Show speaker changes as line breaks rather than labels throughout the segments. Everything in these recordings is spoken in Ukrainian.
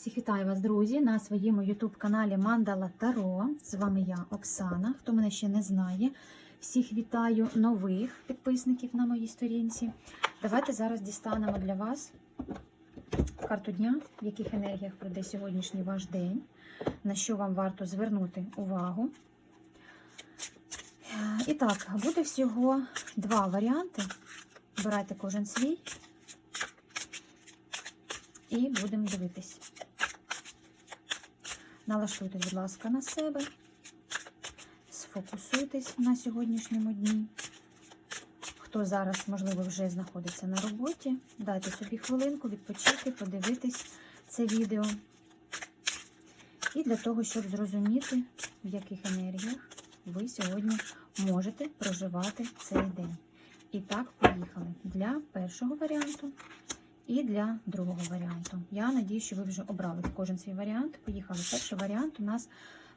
Всіх вітаю вас, друзі, на своєму YouTube-каналі Мандала Таро. З вами я, Оксана. Хто мене ще не знає, всіх вітаю нових підписників на моїй сторінці. Давайте зараз дістанемо для вас карту дня, в яких енергіях пройде сьогоднішній ваш день, на що вам варто звернути увагу. І так, буде всього два варіанти. Обирайте кожен свій. І будемо дивитись. Налаштуйтесь, будь ласка, на себе. Сфокусуйтесь на сьогоднішньому дні. Хто зараз, можливо, вже знаходиться на роботі, дайте собі хвилинку відпочити, подивитись це відео. І для того, щоб зрозуміти, в яких енергіях ви сьогодні можете проживати цей день. І так, поїхали. Для першого варіанту і для другого варіанту. Я надію, що ви вже обрали кожен свій варіант. Поїхали. Перший варіант у нас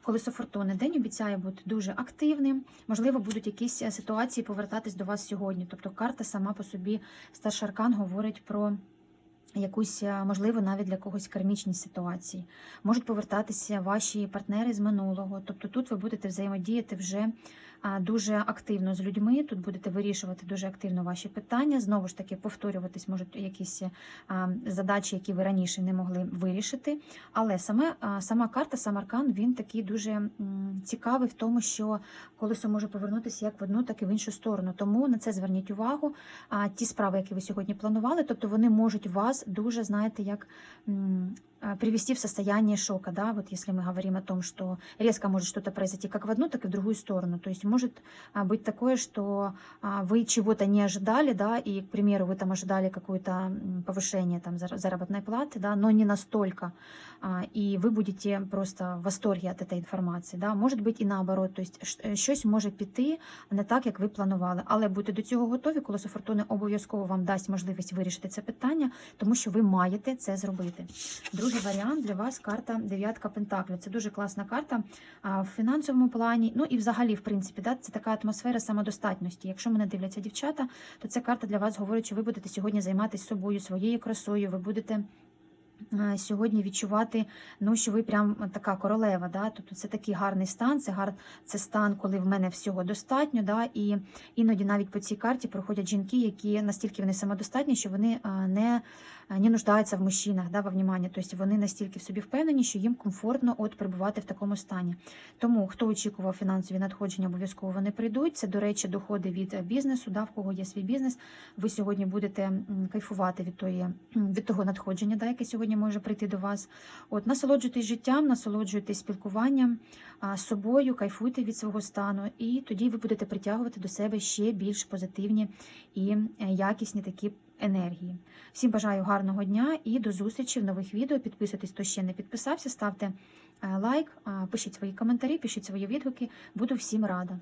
колесо фортуни. День обіцяє бути дуже активним. Можливо, будуть якісь е, ситуації повертатись до вас сьогодні. Тобто карта сама по собі старший аркан говорить про. Якусь, е, можливо, навіть для когось кармічні ситуації. Можуть повертатися ваші партнери з минулого. Тобто тут ви будете взаємодіяти вже дуже активно з людьми, тут будете вирішувати дуже активно ваші питання. Знову ж таки, повторюватись можуть якісь задачі, які ви раніше не могли вирішити. Але саме, сама карта, сам аркан, він такий дуже цікавий в тому, що колесо може повернутися як в одну, так і в іншу сторону. Тому на це зверніть увагу. А ті справи, які ви сьогодні планували, тобто вони можуть вас дуже, знаєте, як привести в состояние шока, да, вот если мы говорим о том, что резко может что-то произойти как в одну, так и в другую сторону. То есть может а, быть такое, что а, вы чего-то не ожидали, да, и, к примеру, вы там ожидали какое-то м, повышение там зар- заработной платы, да, но не настолько, а, и вы будете просто в восторге от этой інформації, да, може бути і наоборот, тобто щось може піти не так, як ви планували, але будьте до цього готові, колесо фортуни обов'язково вам дасть можливість вирішити це питання, тому що ви маєте це зробити. Другий варіант для вас карта дев'ятка пентаклів. Це дуже класна карта в фінансовому плані. Ну і взагалі, в принципі, да, це така атмосфера самодостатності. Якщо мене дивляться дівчата, то ця карта для вас говорить, що ви будете сьогодні займатися собою, своєю красою. Ви будете. А, Сьогодні відчувати, ну що ви прям така королева, да? тобто це такий гарний стан, це гар, це стан, коли в мене всього достатньо. Да? І іноді навіть по цій карті проходять жінки, які настільки вони самодостатні, що вони не, не нуждаються в мужчинах, да, во вниманні. Тобто вони настільки в собі впевнені, що їм комфортно от перебувати в такому стані. Тому хто очікував фінансові надходження, обов'язково вони прийдуть. Це, до речі, доходи від бізнесу, да, в кого є свій бізнес. Ви сьогодні будете кайфувати від, тої, від того надходження, да, яке сьогодні може прийти до вас. От насолоджуйтесь життям, насолоджуйтесь спілкуванням з собою, кайфуйте від свого стану, і тоді ви будете притягувати до себе ще більш позитивні і е, якісні такі енергії. Всім бажаю гарного дня і до зустрічі в нових відео. Підписуйтесь, хто ще не підписався, ставте е, лайк, пишіть свої коментарі, пишіть свої відгуки. Буду всім рада.